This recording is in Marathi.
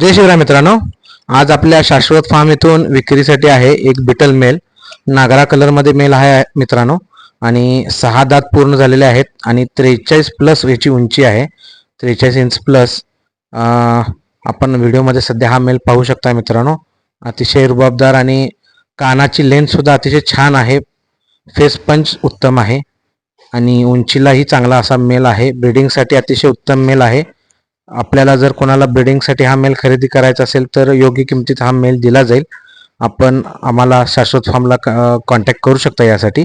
जय शिवराय मित्रांनो. आज आपल्या शाश्वत फार्म येथून विक्रीसाठी आहे एक बिटल मेल नागरा कलरमध्ये मेल आहे मित्रांनो. आणि सहा दात पूर्ण झालेले आहेत आणि त्रेचाळीस प्लस याची उंची आहे. त्रेचाळीस इंच प्लस आपण व्हिडिओमध्ये सध्या हा मेल पाहू शकता मित्रांनो. अतिशय रुबाबदार आणि कानाची लेन्थसुद्धा अतिशय छान आहे. फेस पंच उत्तम आहे. आणि उंचीलाही चांगला असा मेल आहे. ब्रिडिंगसाठी अतिशय उत्तम मेल आहे. आपल्याला जर कोणाला ब्रिडिंगसाठी हा मेल खरेदी करायचा असेल तर योग्य किमतीत हा मेल दिला जाईल. आपण आम्हाला शाश्वत फार्मला कॉन्टॅक्ट करू शकता यासाठी.